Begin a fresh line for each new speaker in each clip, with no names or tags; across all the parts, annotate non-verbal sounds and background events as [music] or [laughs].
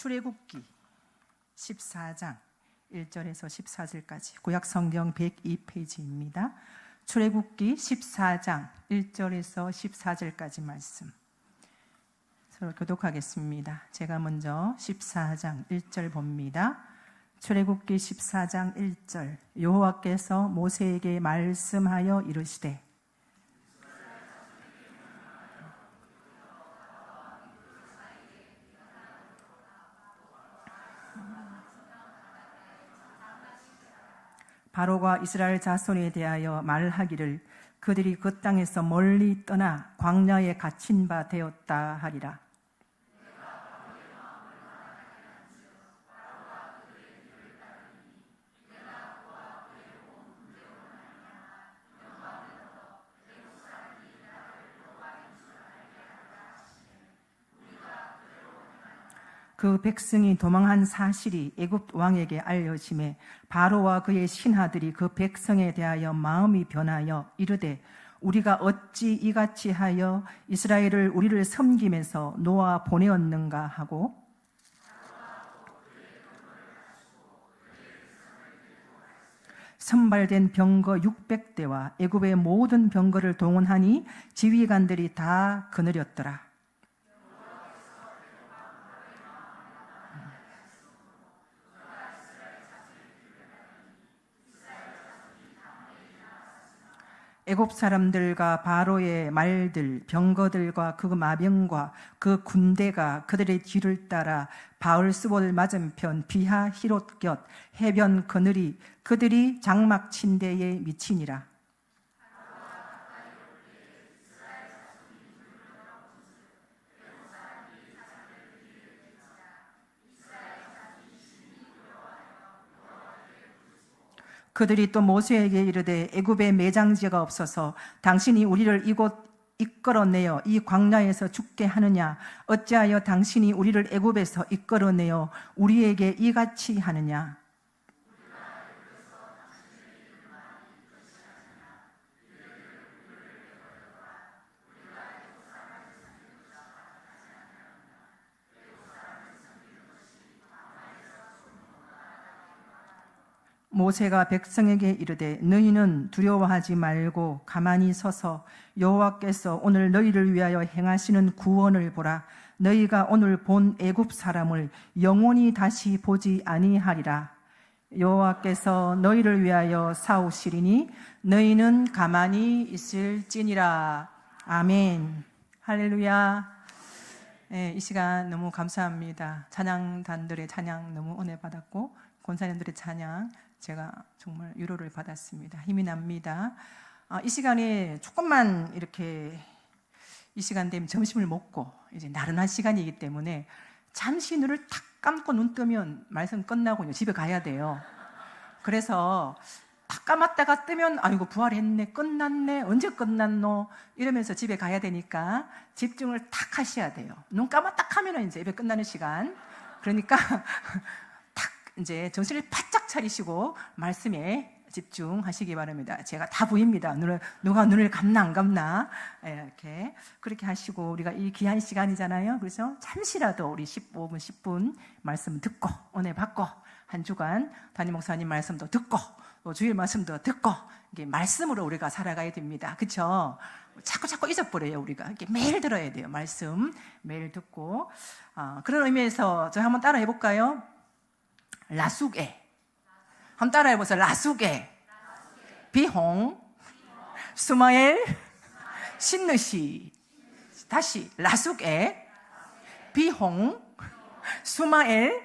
출애굽기 14장 1절에서 14절까지 구약 성경 102페이지입니다. 출애굽기 14장 1절에서 14절까지 말씀. 서로 교독하겠습니다. 제가 먼저 14장 1절 봅니다. 출애굽기 14장 1절 여호와께서 모세에게 말씀하여 이르시되 바로가 이스라엘 자손에 대하여 말하기를 그들이 그 땅에서 멀리 떠나 광야에 갇힌 바 되었다 하리라. 그 백성이 도망한 사실이 애굽 왕에게 알려짐에 바로와 그의 신하들이 그 백성에 대하여 마음이 변하여 이르되 우리가 어찌 이같이 하여 이스라엘을 우리를 섬기면서 놓아 보내었는가 하고 선발된 병거 600대와 애굽의 모든 병거를 동원하니 지휘관들이 다 거느렸더라. 애굽 사람들과 바로의 말들, 병거들과 그 마병과 그 군대가 그들의 뒤를 따라 바울스볼 맞은편 비하 히롯 곁 해변 그늘이 그들이 장막 침대에 미치니라. 그들이 또 모세에게 이르되 애굽에 매장지가 없어서 당신이 우리를 이곳 이끌어내어 이 광야에서 죽게 하느냐? 어찌하여 당신이 우리를 애굽에서 이끌어내어 우리에게 이같이 하느냐 모세가 백성에게 이르되 너희는 두려워하지 말고 가만히 서서 여호와께서 오늘 너희를 위하여 행하시는 구원을 보라. 너희가 오늘 본 애굽 사람을 영원히 다시 보지 아니하리라. 여호와께서 너희를 위하여 싸우시리니 너희는 가만히 있을지니라. 아멘. 할렐루야. 네, 이 시간 너무 감사합니다. 찬양단들의 찬양 너무 은혜 받았고 권사님들의 찬양 제가 정말 위로를 받았습니다. 힘이 납니다. 아, 이 시간에 조금만 이렇게 이 시간 되면 점심을 먹고 이제 나른한 시간이기 때문에 잠시 눈을 탁 감고 눈 뜨면 말씀 끝나고 집에 가야 돼요. 그래서 탁 감았다가 뜨면 아이고 부활했네 끝났네 언제 끝났노 이러면서 집에 가야 되니까 집중을 탁 하셔야 돼요. 눈 감았다 하면 이제 예배 끝나는 시간. 그러니까 [laughs] 이제 정신을 바짝 차리시고 말씀에 집중하시기 바랍니다. 제가 다 보입니다. 눈을, 누가 눈을 감나 안 감나 예, 이렇게 그렇게 하시고 우리가 이 귀한 시간이잖아요. 그래서 잠시라도 우리 15분 10분 말씀 듣고 은혜 받고 한 주간 담임 목사님 말씀도 듣고 또 주일 말씀도 듣고 이게 말씀으로 우리가 살아가야 됩니다. 그렇죠? 자꾸 자꾸 잊어버려요 우리가 이렇게 매일 들어야 돼요 말씀 매일 듣고 아, 그런 의미에서 저희 한번 따라 해볼까요? 라숙에. 한번 따라해 보세요. 라숙에. 비홍. 스마엘. 신느시. 다시. 라숙에. 비홍. 스마엘.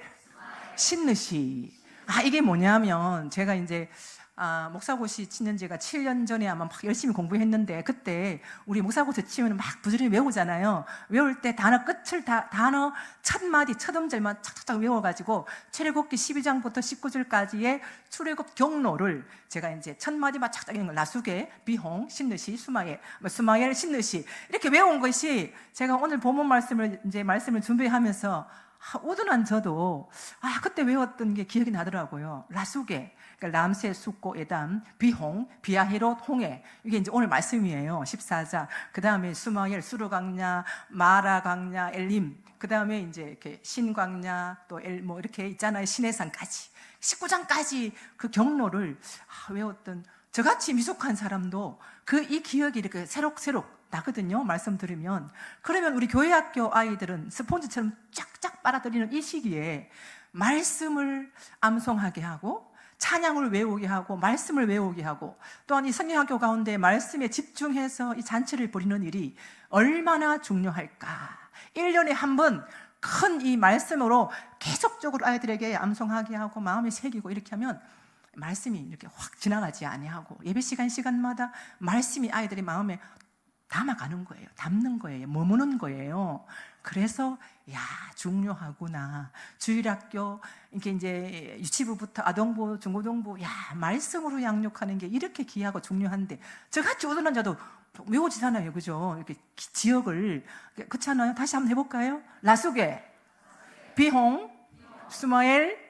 신느시. 아, 이게 뭐냐면, 제가 이제 아, 목사고시 치는 지가 7년 전에 아마 막 열심히 공부했는데 그때 우리 목사고시 치면 막 부지런히 외우잖아요. 외울 때 단어 끝을 다, 단어 첫 마디, 첫 음절만 착착착 외워가지고 출애굽기 12장부터 19절까지의 출애굽 경로를 제가 이제 첫 마디만 착착 읽는 걸 나수게, 비홍, 신느시, 수마엘, 뭐 수마엘, 신느시 이렇게 외운 것이 제가 오늘 본문 말씀을 이제 말씀을 준비하면서 아, 우둔한 저도 아 그때 외웠던 게 기억이 나더라고요. 라수게, 그러니까 람세, 숙고, 에담, 비홍, 비아히롯, 홍해 이게 이제 오늘 말씀이에요. 14자. 그 다음에 수마엘, 수르강냐, 마라강냐, 엘림. 그그 다음에 이제 이렇게 신광야 또엘 뭐 이렇게 있잖아요. 신해산까지 19장까지 그 경로를 아, 외웠던 저같이 미숙한 사람도 그 이 기억이 이렇게 새록새록 나거든요. 말씀 들으면 그러면 우리 교회 학교 아이들은 스폰지처럼 쫙쫙 빨아들이는 이 시기에 말씀을 암송하게 하고 찬양을 외우게 하고 말씀을 외우게 하고 또한 이 성경학교 가운데 말씀에 집중해서 이 잔치를 벌이는 일이 얼마나 중요할까. 1년에 한 번 큰 이 말씀으로 계속적으로 아이들에게 암송하게 하고 마음에 새기고 이렇게 하면 말씀이 이렇게 확 지나가지 아니하고 예배 시간 시간마다 말씀이 아이들의 마음에 담아가는 거예요. 담는 거예요. 머무는 거예요. 그래서 야 중요하구나. 주일학교 이렇게 이제 유치부부터 아동부, 중고등부 야 말씀으로 양육하는 게 이렇게 귀하고 중요한데 저같이 오던 자도 외워지잖아요, 그죠? 이렇게 기- 지역을 그렇지 않아요? 다시 한번 해볼까요? 라수게, 비홍, 스마엘,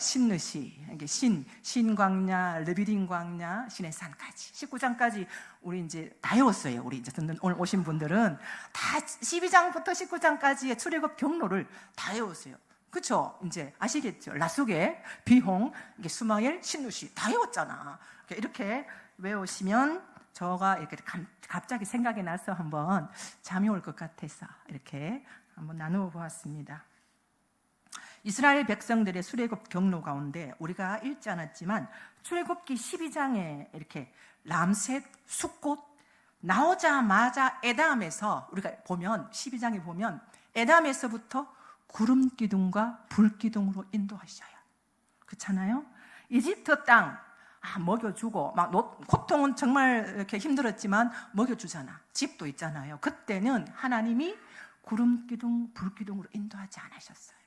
신느시, 신, 신광야, 르비딘 광야, 신의 산까지, 19장까지 우리 이제 다 외웠어요. 우리 이제 듣는 오늘 오신 분들은 다 12장부터 19장까지의 출애굽 경로를 다 외웠어요. 그쵸? 이제 아시겠죠? 라수게, 비홍, 이게 수마엘, 신누시 다 외웠잖아. 이렇게 외우시면 저가 이렇게 감- 갑자기 생각이 나서 한번 잠이 올 것 같아서 이렇게 한번 나누어 보았습니다. 이스라엘 백성들의 수레굽 경로 가운데 우리가 읽지 않았지만 출애굽기 12장에 이렇게 람셋, 숫꽃 나오자마자 에담에서 우리가 보면 12장에 보면 에담에서부터 구름 기둥과 불 기둥으로 인도하셔요. 그렇잖아요? 이집트 땅 아, 먹여주고 막 노- 고통은 정말 이렇게 힘들었지만 먹여주잖아. 집도 있잖아요. 그때는 하나님이 구름 기둥, 불 기둥으로 인도하지 않으셨어요.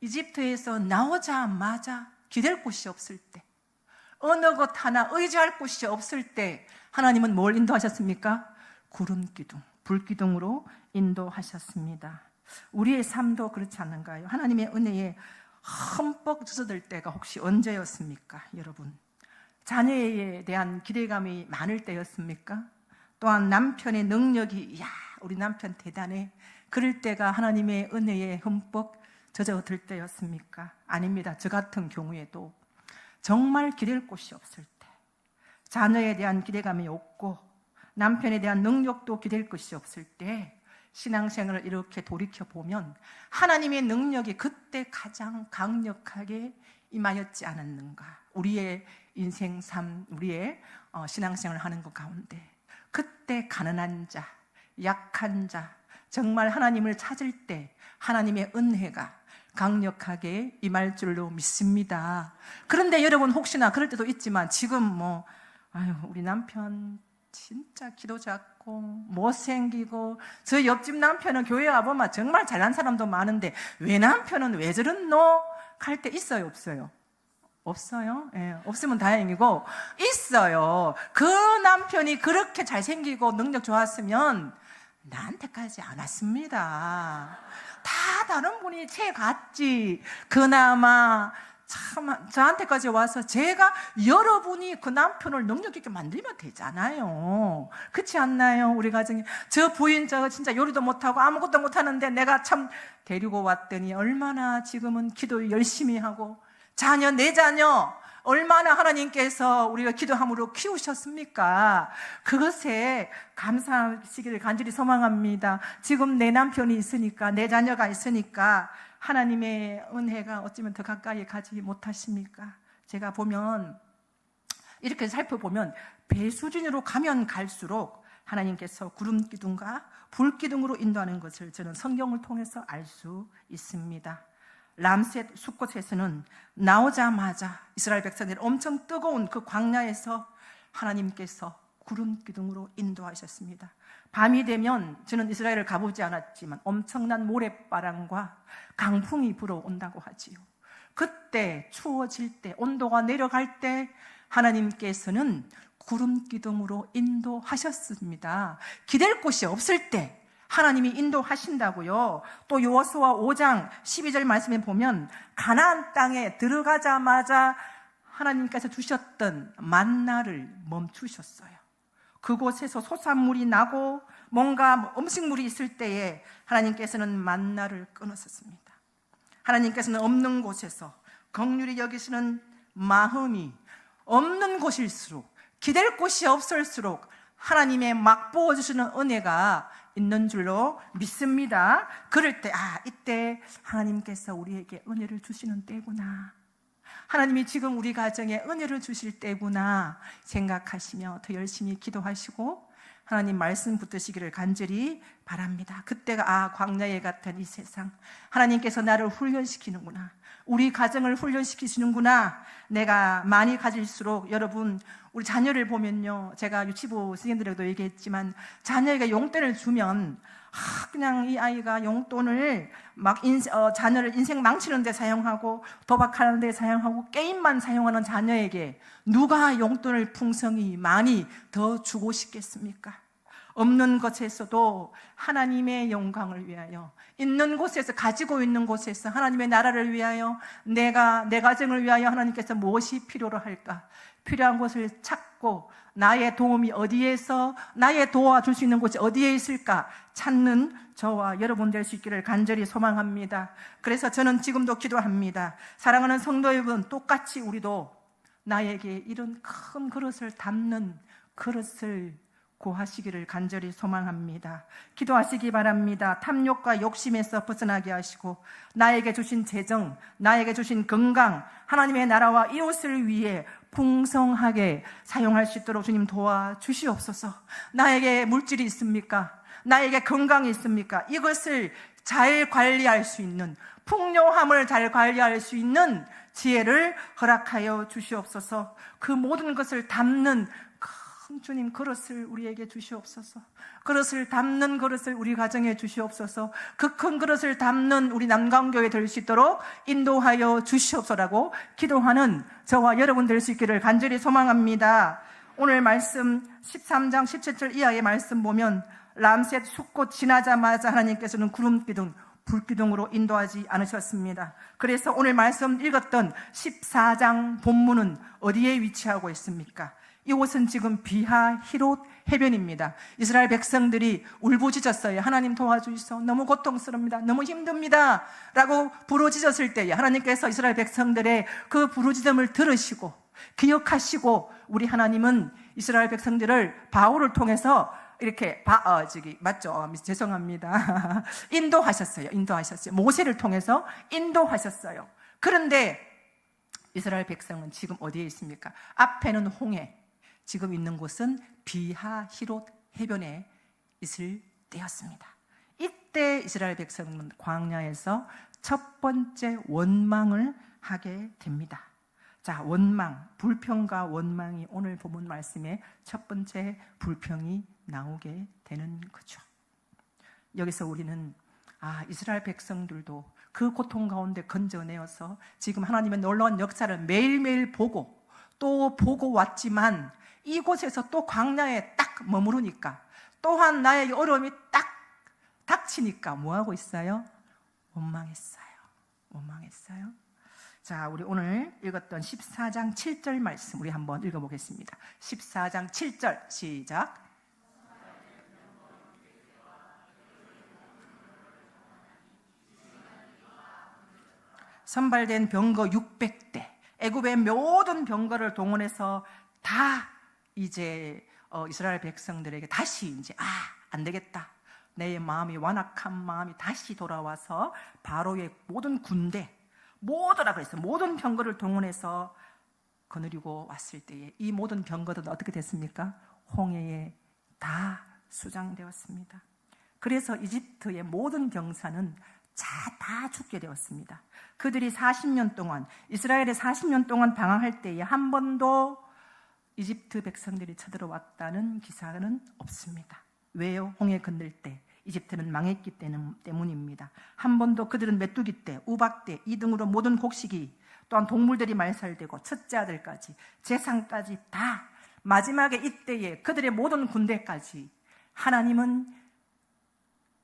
이집트에서 나오자마자 기댈 곳이 없을 때, 어느 것 하나 의지할 곳이 없을 때, 하나님은 뭘 인도하셨습니까? 구름 기둥, 불 기둥으로 인도하셨습니다. 우리의 삶도 그렇지 않은가요? 하나님의 은혜에 흠뻑 젖어들 때가 혹시 언제였습니까, 여러분? 자녀에 대한 기대감이 많을 때였습니까? 또한 남편의 능력이, 야, 우리 남편 대단해. 그럴 때가 하나님의 은혜에 흠뻑 젖어들 때였습니까? 아닙니다. 저 같은 경우에도 정말 기댈 곳이 없을 때, 자녀에 대한 기대감이 없고, 남편에 대한 능력도 기댈 것이 없을 때, 신앙생활을 이렇게 돌이켜 보면 하나님의 능력이 그때 가장 강력하게 임하였지 않았는가? 우리의 인생 삶, 우리의 어, 신앙생활을 하는 것 가운데 그때 가난한 자, 약한 자, 정말 하나님을 찾을 때 하나님의 은혜가 강력하게 임할 줄로 믿습니다. 그런데 여러분 혹시나 그럴 때도 있지만 지금 뭐 아유 우리 남편 진짜 기도 작고 못생기고 저 옆집 남편은 교회 와보면 정말 잘난 사람도 많은데 왜 남편은 왜 저런노? 갈때 있어요 없어요? 없어요? 예, 없으면 다행이고 있어요. 그 남편이 그렇게 잘생기고 능력 좋았으면 나한테까지 안 왔습니다. 다 다른 분이 채 갔지. 그나마 참 저한테까지 와서 제가 여러분이 그 남편을 능력 있게 만들면 되잖아요. 그렇지 않나요? 우리 가정에 저 부인 저 진짜 요리도 못하고 아무것도 못하는데 내가 참 데리고 왔더니 얼마나 지금은 기도 열심히 하고 자녀 내 자녀 얼마나 하나님께서 우리가 기도함으로 키우셨습니까? 그것에 감사하시기를 간절히 소망합니다. 지금 내 남편이 있으니까, 내 자녀가 있으니까, 하나님의 은혜가 어쩌면 더 가까이 가지 못하십니까? 제가 보면, 이렇게 살펴보면, 배 수준으로 가면 갈수록 하나님께서 구름 기둥과 불 기둥으로 인도하는 것을 저는 성경을 통해서 알 수 있습니다. 람셋 수꽃에서는 나오자마자 이스라엘 백성들이 엄청 뜨거운 그 광야에서 하나님께서 구름 기둥으로 인도하셨습니다. 밤이 되면 저는 이스라엘을 가보지 않았지만 엄청난 모래바람과 강풍이 불어온다고 하지요. 그때 추워질 때 온도가 내려갈 때 하나님께서는 구름 기둥으로 인도하셨습니다. 기댈 곳이 없을 때 하나님이 인도하신다고요. 또 요호수아 5장 12절 말씀에 보면 가나안 땅에 들어가자마자 하나님께서 주셨던 만나를 멈추셨어요. 그곳에서 소산물이 나고 뭔가 음식물이 있을 때에 하나님께서는 만나를 끊었었습니다. 하나님께서는 없는 곳에서 긍휼히 여기시는 마음이 없는 곳일수록 기댈 곳이 없을수록 하나님의 막 부어주시는 은혜가 있는 줄로 믿습니다. 그럴 때, 아, 이때 하나님께서 우리에게 은혜를 주시는 때구나. 하나님이 지금 우리 가정에 은혜를 주실 때구나 생각하시며 더 열심히 기도하시고 하나님 말씀 붙드시기를 간절히 바랍니다. 그때가 아 광야에 같은 이 세상 하나님께서 나를 훈련시키는구나. 우리 가정을 훈련시키시는구나. 내가 많이 가질수록 여러분 우리 자녀를 보면요. 제가 유치부 선생님들에게도 얘기했지만 자녀에게 용돈을 주면 아, 그냥 이 아이가 용돈을 막 인, 어, 자녀를 인생 망치는 데 사용하고 도박하는 데 사용하고 게임만 사용하는 자녀에게 누가 용돈을 풍성히 많이 더 주고 싶겠습니까? 없는 것에서도 하나님의 영광을 위하여 있는 곳에서 가지고 있는 곳에서 하나님의 나라를 위하여 내가 내 가정을 위하여 하나님께서 무엇이 필요로 할까 필요한 것을 찾고 나의 도움이 어디에서 나의 도와줄 수 있는 곳이 어디에 있을까 찾는 저와 여러분 될 수 있기를 간절히 소망합니다. 그래서 저는 지금도 기도합니다. 사랑하는 성도 여러분 똑같이 우리도 나에게 이런 큰 그릇을 담는 그릇을 구하시기를 간절히 소망합니다. 기도하시기 바랍니다. 탐욕과 욕심에서 벗어나게 하시고 나에게 주신 재정, 나에게 주신 건강, 하나님의 나라와 이웃을 위해 풍성하게 사용할 수 있도록 주님 도와 주시옵소서. 나에게 물질이 있습니까? 나에게 건강이 있습니까? 이것을 잘 관리할 수 있는 풍요함을 잘 관리할 수 있는 지혜를 허락하여 주시옵소서. 그 모든 것을 담는 큰 주님 그릇을 우리에게 주시옵소서. 그릇을 담는 그릇을 우리 가정에 주시옵소서. 그 큰 그릇을 담는 우리 남강교회 될 수 있도록 인도하여 주시옵소라고 기도하는 저와 여러분 될 수 있기를 간절히 소망합니다. 오늘 말씀 13장 17절 이하의 말씀 보면 람셋 숫꽃 지나자마자 하나님께서는 구름 기둥 불기둥으로 인도하지 않으셨습니다. 그래서 오늘 말씀 읽었던 14장 본문은 어디에 위치하고 있습니까? 이곳은 지금 비하 히롯 해변입니다. 이스라엘 백성들이 울부짖었어요. 하나님 도와주시소. 너무 고통스럽니다. 너무 힘듭니다. 라고 부르짖었을 때에 하나님께서 이스라엘 백성들의 그 부르짖음을 들으시고 기억하시고 우리 하나님은 이스라엘 백성들을 바울을 통해서 이렇게 바, 어, 저기, 맞죠? 어, 죄송합니다. [laughs] 인도하셨어요. 인도하셨어요. 모세를 통해서 인도하셨어요. 그런데 이스라엘 백성은 지금 어디에 있습니까? 앞에는 홍해, 지금 있는 곳은 비하 히롯 해변에 있을 때였습니다. 이때 이스라엘 백성은 광야에서 첫 번째 원망을 하게 됩니다. 자, 원망, 불평과 원망이 오늘 본문 말씀에 첫 번째 불평이 나오게 되는 거죠. 여기서 우리는 아, 이스라엘 백성들도 그 고통 가운데 건져내어서 지금 하나님의 놀라운 역사를 매일매일 보고 또 보고 왔지만 이곳에서 또 광야에 딱 머무르니까 또한 나의 어려움이 딱 닥치니까 뭐하고 있어요? 원망했어요. 원망했어요. 자, 우리 오늘 읽었던 14장 7절 말씀 우리 한번 읽어보겠습니다. 14장 7절 시작. 선발된 병거 600대, 애굽의 모든 병거를 동원해서 다 이제 어, 이스라엘 백성들에게 다시 이제 아, 안 되겠다. 내 마음이 완악한 마음이 다시 돌아와서 바로의 모든 군대 모두라 그랬어요. 모든 병거를 동원해서 거느리고 왔을 때에 이 모든 병거들은 어떻게 됐습니까? 홍해에 다 수장되었습니다. 그래서 이집트의 모든 병사는 다 죽게 되었습니다. 그들이 40년 동안 이스라엘에 40년 동안 방황할 때에 한 번도 이집트 백성들이 쳐들어왔다는 기사는 없습니다. 왜요? 홍해 건널 때 이집트는 망했기 때문입니다. 한 번도 그들은 메뚜기 때, 우박 때, 이 등으로 모든 곡식이 또한 동물들이 말살되고 첫째 아들까지 재산까지 다 마지막에 이때에 그들의 모든 군대까지 하나님은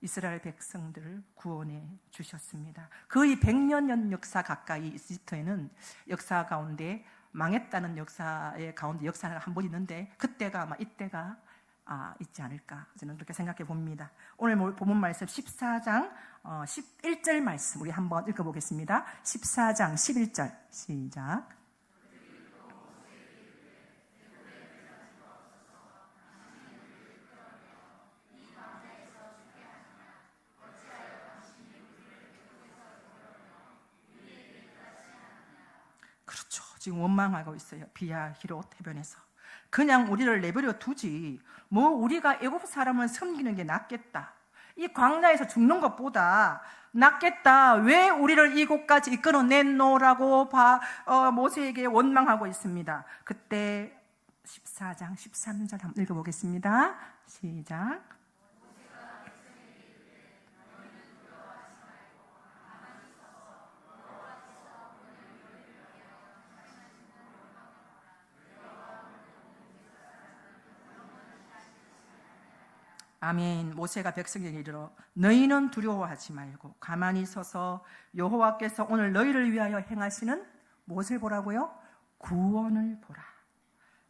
이스라엘 백성들을 구원해 주셨습니다. 거의 100년 역사 가까이 이집트에는 역사 가운데 망했다는 역사의 가운데 역사가 한 번 있는데 그때가 아마 이때가 아, 있지 않을까 저는 그렇게 생각해 봅니다. 오늘 뭐 본문 말씀 14장 어, 11절 말씀 우리 한번 읽어보겠습니다. 14장 11절 시작. 그렇죠. 지금 원망하고 있어요. 비야 히롯 해변에서. 그냥 우리를 내버려 두지. 뭐 우리가 애굽 사람을 섬기는 게 낫겠다. 이 광야에서 죽는 것보다 낫겠다. 왜 우리를 이곳까지 이끌어 냈노라고 바, 어, 모세에게 원망하고 있습니다. 그때 14장 13절 한번 읽어보겠습니다. 시작. 아멘. 모세가 백성에게 이르러 너희는 두려워하지 말고 가만히 서서 여호와께서 오늘 너희를 위하여 행하시는 무엇을 보라고요? 구원을 보라.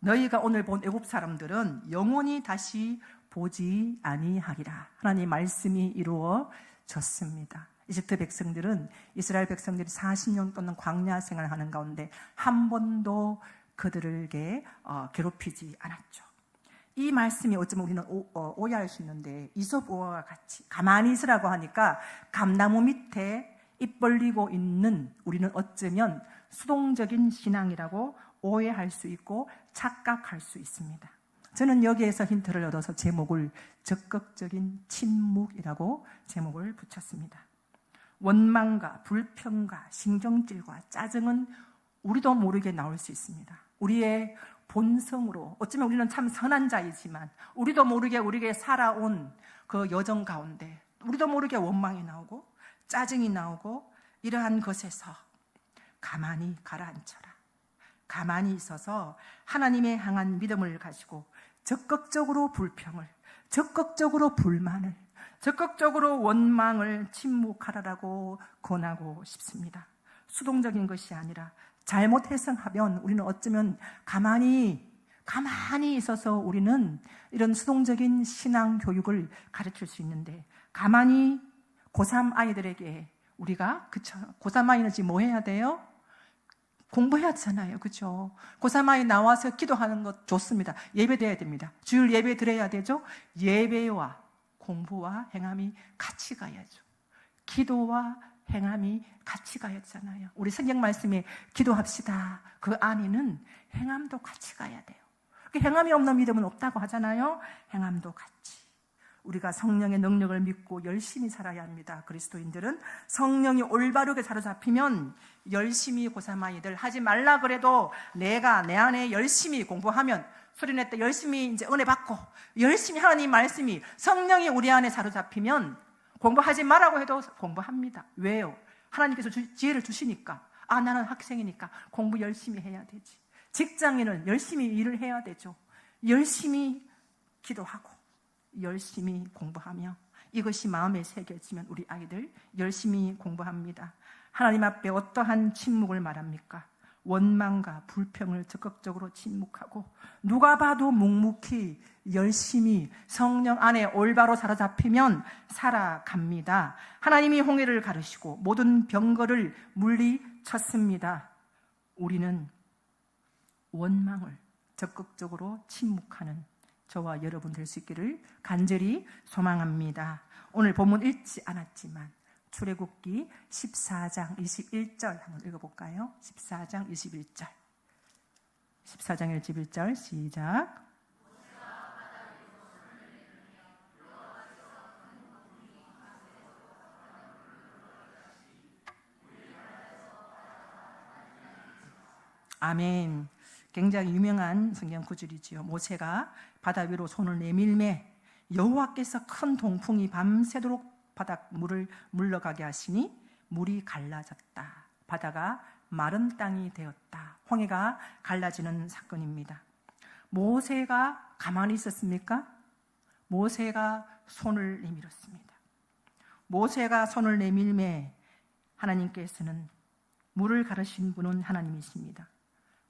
너희가 오늘 본 애굽 사람들은 영원히 다시 보지 아니하리라. 하나님 말씀이 이루어졌습니다. 이집트 백성들은 이스라엘 백성들이 40년 동안 광야 생활하는 가운데 한 번도 그들에게 어, 괴롭히지 않았죠. 이 말씀이 어쩌면 우리는 오, 어, 오해할 수 있는데 이솝 우화와 같이 가만히 있으라고 하니까 감나무 밑에 입 벌리고 있는 우리는 어쩌면 수동적인 신앙이라고 오해할 수 있고 착각할 수 있습니다. 저는 여기에서 힌트를 얻어서 제목을 적극적인 침묵이라고 제목을 붙였습니다. 원망과 불평과 신경질과 짜증은 우리도 모르게 나올 수 있습니다. 우리의 본성으로 어쩌면 우리는 참 선한 자이지만 우리도 모르게 우리에게 살아온 그 여정 가운데 우리도 모르게 원망이 나오고 짜증이 나오고 이러한 것에서 가만히 가라앉혀라. 가만히 있어서 하나님의 향한 믿음을 가지고 적극적으로 불평을, 적극적으로 불만을, 적극적으로 원망을 침묵하라라고 권하고 싶습니다. 수동적인 것이 아니라 잘못 해석하면 우리는 어쩌면 가만히 가만히 있어서 우리는 이런 수동적인 신앙 교육을 가르칠 수 있는데 가만히 고3 아이들에게 우리가 그쵸 고3 아이는 지금 뭐 해야 돼요? 공부해야 되잖아요. 그죠? 고3 아이 나와서 기도하는 것 좋습니다. 예배 드려야 됩니다. 주일 예배 드려야 되죠? 예배와 공부와 행함이 같이 가야죠. 기도와 행함이 같이 가야 되잖아요. 우리 성경 말씀에 기도합시다. 그 안에는 행함도 같이 가야 돼요. 그 행함이 없는 믿음은 없다고 하잖아요. 행함도 같이. 우리가 성령의 능력을 믿고 열심히 살아야 합니다. 그리스도인들은 성령이 올바르게 사로잡히면 열심히 고사마이들 하지 말라 그래도 내가 내 안에 열심히 공부하면 소리낼 때 열심히 이제 은혜 받고 열심히 하나님 말씀이 성령이 우리 안에 사로잡히면 공부하지 말라고 해도 공부합니다. 왜요? 하나님께서 주, 지혜를 주시니까. 아, 나는 학생이니까 공부 열심히 해야 되지. 직장인은 열심히 일을 해야 되죠. 열심히 기도하고, 열심히 공부하며, 이것이 마음에 새겨지면 우리 아이들 열심히 공부합니다. 하나님 앞에 어떠한 침묵을 말합니까? 원망과 불평을 적극적으로 침묵하고 누가 봐도 묵묵히 열심히 성령 안에 올바로 사로잡히면 살아갑니다. 하나님이 홍해를 가르시고 모든 병거를 물리쳤습니다. 우리는 원망을 적극적으로 침묵하는 저와 여러분 될 수 있기를 간절히 소망합니다. 오늘 본문 읽지 않았지만 출애굽기 14장 21절 한번 읽어볼까요? 14장 21절 14장 21절 시작 아멘. 굉장히 유명한 성경 구절이지요. 모세가 바다 위로 손을 내밀매 여호와께서 큰 동풍이 밤새도록 바닥 물을 물러가게 하시니 물이 갈라졌다. 바다가 마른 땅이 되었다. 홍해가 갈라지는 사건입니다. 모세가 가만히 있었습니까? 모세가 손을 내밀었습니다. 모세가 손을 내밀매 하나님께서는 물을 가르신 분은 하나님이십니다.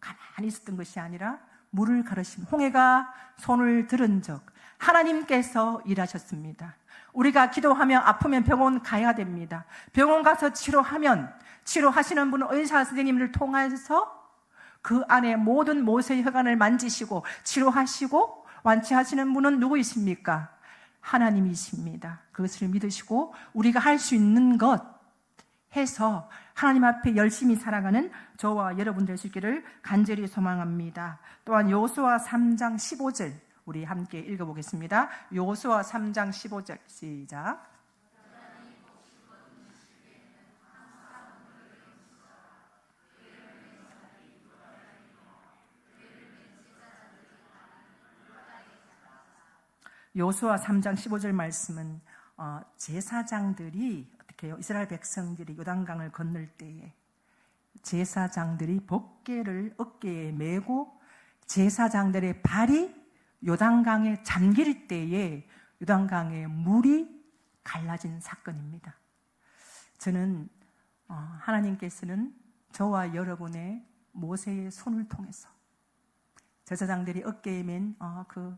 가만히 있었던 것이 아니라 물을 가르심 홍해가 손을 들은 적 하나님께서 일하셨습니다. 우리가 기도하며 아프면 병원 가야 됩니다. 병원 가서 치료하면 치료하시는 분은 의사 선생님을 통해서 그 안에 모든 모세의 혈관을 만지시고 치료하시고 완치하시는 분은 누구이십니까? 하나님이십니다. 그것을 믿으시고 우리가 할 수 있는 것 해서 하나님 앞에 열심히 살아가는 저와 여러분 될 수 있기를 간절히 소망합니다. 또한 요수아 3장 15절 우리 함께 읽어보겠습니다. 요수아 3장 15절 시작. 요수아 3장 15절 말씀은 어, 제사장들이 어떻게 해요? 이스라엘 백성들이 요단강을 건널 때에 제사장들이 법궤를 어깨에 메고 제사장들의 발이 요단강에 잠길 때에 요단강의 물이 갈라진 사건입니다. 저는 어, 하나님께서는 저와 여러분의 모세의 손을 통해서 제사장들이 어깨에 맨 어, 그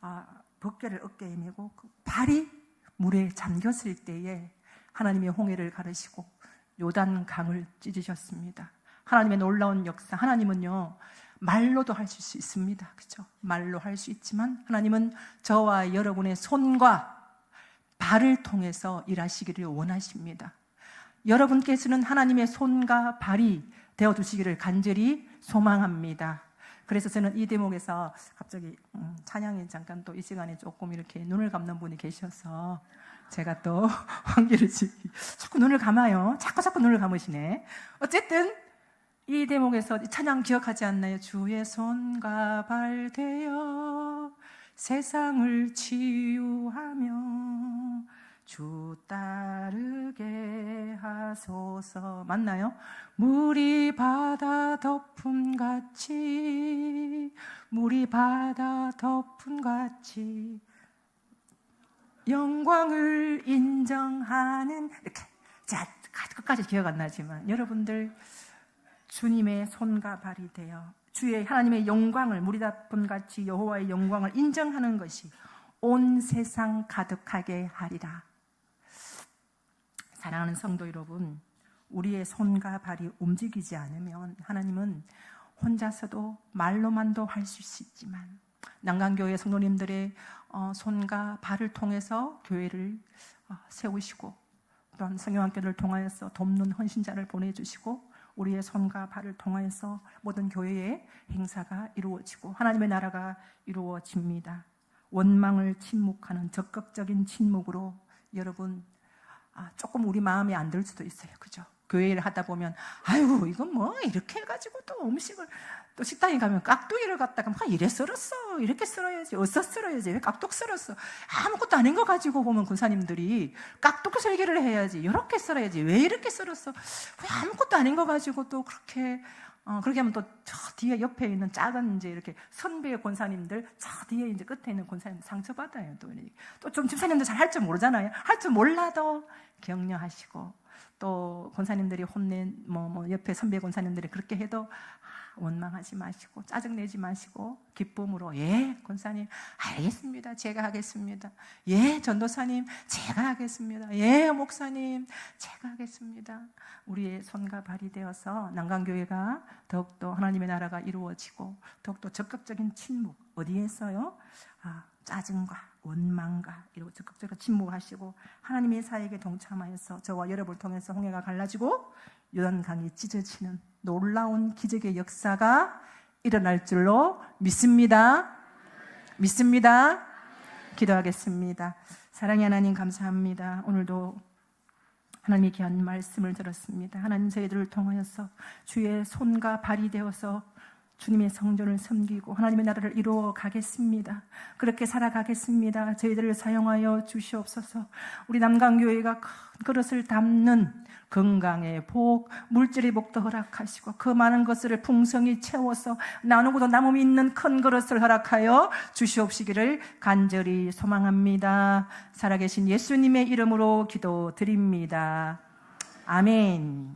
아, 벗개를 어깨에 메고 그 발이 물에 잠겼을 때에 하나님의 홍해를 가르시고 요단 강을 찢으셨습니다. 하나님의 놀라운 역사. 하나님은요 말로도 할 수 있습니다. 그렇죠? 말로 할 수 있지만 하나님은 저와 여러분의 손과 발을 통해서 일하시기를 원하십니다. 여러분께서는 하나님의 손과 발이 되어 주시기를 간절히 소망합니다. 그래서 저는 이 대목에서 갑자기 음, 찬양이 잠깐 또 이 시간에 조금 이렇게 눈을 감는 분이 계셔서 제가 또 [laughs] 환기를 지 자꾸 눈을 감아요. 자꾸 자꾸 눈을 감으시네. 어쨌든 이 대목에서 이 찬양 기억하지 않나요? 주의 손과 발 되어 세상을 치유하며 주 따르게 하소서 맞나요? 물이 바다 덮음 같이 물이 바다 덮음 같이 영광을 인정하는 이렇게 자 끝까지 기억 안 나지만 여러분들 주님의 손과 발이 되어 주의 하나님의 영광을 덮음 같이 여호와의 영광을 인정하는 것이 온 세상 가득하게 하리라. 사랑하는 성도 여러분, 우리의 손과 발이 움직이지 않으면 하나님은 혼자서도 말로만도 할 수 있지만 난강교회 성도님들의 어, 손과 발을 통해서 교회를 어, 세우시고 또한 성경학교를 통하여서 돕는 헌신자를 보내주시고 우리의 손과 발을 통하여서 모든 교회의 행사가 이루어지고 하나님의 나라가 이루어집니다. 원망을 침묵하는 적극적인 침묵으로 여러분 아, 조금 우리 마음에 안 들 수도 있어요. 그죠? 교회를 하다 보면 아이고 이건 뭐 이렇게 해가지고 또 음식을 또 식당에 가면 깍두기를 갖다가 막 이래 썰었어. 이렇게 썰어야지. 어서 썰어야지. 왜 깍둑 썰었어? 아무것도 아닌 거 가지고 보면 군사님들이 깍둑 설계를 해야지. 이렇게 썰어야지. 왜 이렇게 썰었어? 왜 아무것도 아닌 거 가지고 또 그렇게 어, 그렇게 하면 또 저 뒤에 옆에 있는 작은 이제 이렇게 선배 권사님들 저 뒤에 이제 끝에 있는 권사님 상처받아요. 또. 또좀 집사님들 잘할 줄 모르잖아요. 할 줄 몰라도 격려하시고 또 권사님들이 혼낸 뭐, 뭐 옆에 선배 권사님들이 그렇게 해도 아, 원망하지 마시고 짜증내지 마시고 기쁨으로 예 권사님 알겠습니다. 제가 하겠습니다. 예 전도사님 제가 하겠습니다. 예 목사님 제가 하겠습니다. 우리의 손과 발이 되어서 난강교회가 더욱더 하나님의 나라가 이루어지고 더욱더 적극적인 침묵 어디에서요? 아, 짜증과 원망과 이러고 적극적으로 침묵하시고 하나님의 사역에 동참하여서 저와 여러분을 통해서 홍해가 갈라지고 요단강이 찢어지는 놀라운 기적의 역사가 일어날 줄로 믿습니다. 믿습니다. 기도하겠습니다. 사랑의 하나님 감사합니다. 오늘도 하나님의 귀한 말씀을 들었습니다. 하나님 저희들을 통하여서 주의 손과 발이 되어서 주님의 성전을 섬기고 하나님의 나라를 이루어 가겠습니다. 그렇게 살아가겠습니다. 저희들을 사용하여 주시옵소서. 우리 남강교회가 큰 그릇을 담는 건강의 복, 물질의 복도 허락하시고 그 많은 것을 풍성히 채워서 나누고도 남음이 있는 큰 그릇을 허락하여 주시옵시기를 간절히 소망합니다. 살아계신 예수님의 이름으로 기도드립니다. 아멘.